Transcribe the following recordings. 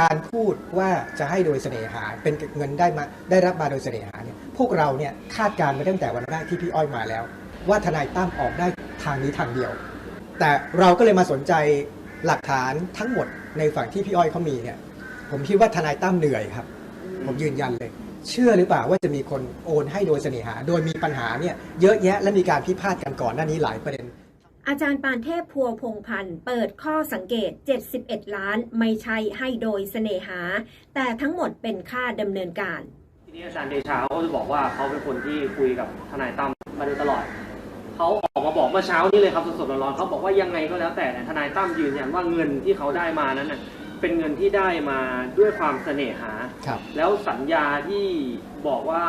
การพูดว่าจะให้โดยเสน่หา เป็นเงินได้มาได้รับมาโดยเสน่หาเนี่ยพวกเราเนี่ยคาดการณ์มาตั้งแต่วันแรกที่พี่อ้อยมาแล้ว ว่าทนายตั้มออกได้ทางนี้ทางเดียว แต่เราก็เลยมาสนใจหลักฐานทั้งหมดในฝั่งที่พี่อ้อยเขามีเนี่ยผมคิดว่าทนายตั้มเหนื่อยครับ ผมยืนยันเลย เชื่อหรือเปล่าว่าจะมีคนโอนให้โดยเสน่หา โดยมีปัญหาเนี่ยเยอะแยะและมีการพิพาทกันก่อนหน้านี้หลายประเด็น อาจารย์ปานเทพพัวพงพันธ์เปิดข้อสังเกต 71 ล้านไม่ใช่ให้โดยเสน่หา แต่ทั้งหมดเป็นค่าดำเนินการ ทีนี้อาจารย์เดชาเขาจะบอกว่าเขาเป็นคนที่คุยกับทนายตั้มมาโดยตลอด เขาออกมาบอกเมื่อเช้านี้เลยครับสดๆร้อนๆเขาบอกว่ายังไงก็แล้วแต่เนี่ยทนายตั้มยืนยันว่าเงินที่เขาได้มานั้นน่ะเป็นเงินที่ได้มาด้วยความเสน่หาครับแล้วสัญญาที่บอกว่า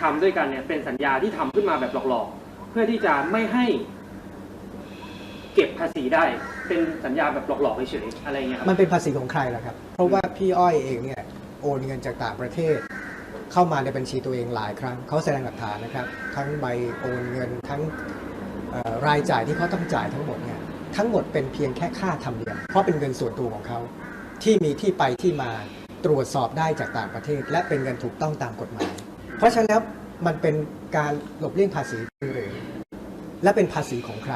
ทำด้วยกันเนี่ยเป็นสัญญาที่ทำขึ้นมาแบบหลอกๆ เพื่อที่จะไม่ให้ เก็บภาษีได้ เป็นสัญญาแบบหลอกๆเฉยๆอะไรเงี้ยครับมันเป็นภาษีของใครล่ะครับ เพราะว่าพี่อ้อยเองเนี่ยโอนเงินจากต่างประเทศ เข้ามาในบัญชีตัวเองหลายครั้งเขาแสดงหลักฐานนะครับ ทั้งใบโอนเงินทั้งเอ่อรายจ่ายที่เขาต้องจ่ายทั้งหมดเนี่ยทั้งหมดเป็นเพียงแค่ค่าธรรมเนียมเพราะเป็นเงินส่วนตัวของเขาที่มีที่ไปที่มาตรวจสอบได้จากต่างประเทศ และเป็นเงินถูกต้องตามกฎหมาย เพราะฉะนั้นแล้วมันเป็นการหลบเลี่ยงภาษีหรือและเป็นภาษีของใคร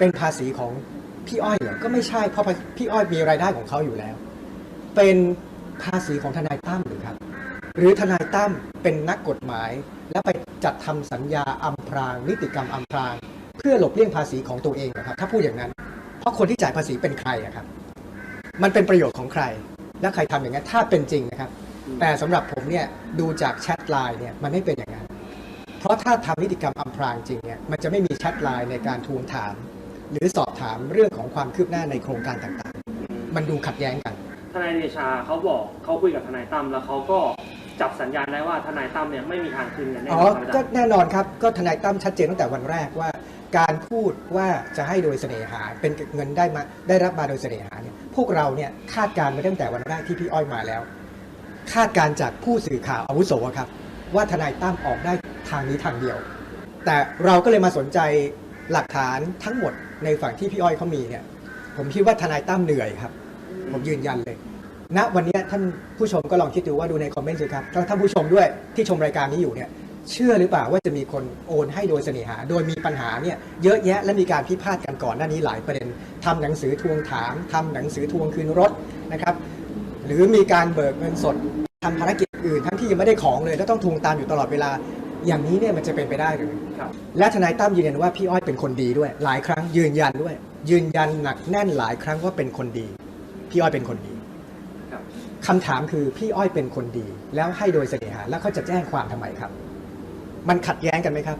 เป็นภาษีของพี่อ้อยเหรอก็ไม่ใช่เพราะพี่อ้อยมีรายได้ของเขาอยู่แล้ว เป็นภาษีของทนายตั้มหรือครับ หรือทนายตั้มเป็นนักกฎหมาย แล้วไปจัดทำสัญญาอำพรางนิติกรรมอำพราง เพื่อหลบเลี่ยงภาษีของตัวเองนะครับ ถ้าพูดอย่างนั้น เพราะคนที่จ่ายภาษีเป็นใครอะครับ มันเป็นประโยชน์ของใคร และใครทำอย่างนั้นถ้าเป็นจริงนะครับ แต่สำหรับผมเนี่ยดูจากแชทไลน์เนี่ยมันไม่เป็นอย่างนั้น เพราะถ้าทำนิติกรรมอำพรางจริงเนี่ยมันจะไม่มีแชทไลน์ในการทวงถาม หรือสอบถามเรื่องของความคืบหน้าในโครงการต่างๆ มันดูขัดแย้งกัน ทนายเดชาเขาบอกเขาคุยกับทนายตั้มแล้วเขาก็จับสัญญาณได้ว่าทนายตั้มเนี่ยไม่มีทางคืนเงินแน่อ๋นออนครับอาก็จารย์แน่นอนครับ ก็ทนายตั้มชัดเจนตั้งแต่วันแรกว่า การพูดว่าจะให้โดยเสน่หาเป็นเงินได้มาได้รับมาโดยเสน่หาเนี่ยพวกเราเนี่ยคาดการณ์มาตั้งแต่วันแรกที่พี่อ้อยมาแล้ว คาดการณ์จากผู้สื่อข่าวอาวุโสอะครับ ว่าทนายตั้มออกได้ทางนี้ทางเดียว แต่เราก็เลยมาสนใจ หลักฐานทั้งหมดในฝั่งที่พี่อ้อยเขามีเนี่ย ผมคิดว่าทนายตั้มเหนื่อยครับ ผมยืนยันเลยณวันนี้ท่านผู้ชมก็ลองคิดดูว่าดูในคอมเมนต์สิครับแล้วท่านผู้ชมด้วยที่ชมรายการนี้อยู่เนี่ยเชื่อหรือเปล่าว่าจะมีคนโอนให้โดยเสน่หา โดยมีปัญหาเนี่ยเยอะแยะและมีการพิพาทกันก่อนหน้านี้หลายประเด็นทำหนังสือทวงถามทำหนังสือทวงคืนรถนะครับ หรือมีการเบิกเงินสดทำภารกิจอื่นทั้งที่ยังไม่ได้ของเลยแล้วต้องทวงตามอยู่ตลอดเวลา อย่างนี้เนี่ยมันจะเป็นไปได้หรือครับและทนายตั้มยืนยันว่าพี่อ้อยเป็นคนดีด้วย หลายครั้งยืนยันด้วย ยืนยันหนักแน่นหลายครั้งว่าเป็นคนดี พี่อ้อยเป็นคนดีครับคำถามคือพี่อ้อยเป็นคนดี แล้วให้โดยเสน่หาแล้วเขาจะแจ้งความทำไมครับ มันขัดแย้งกันไหมครับ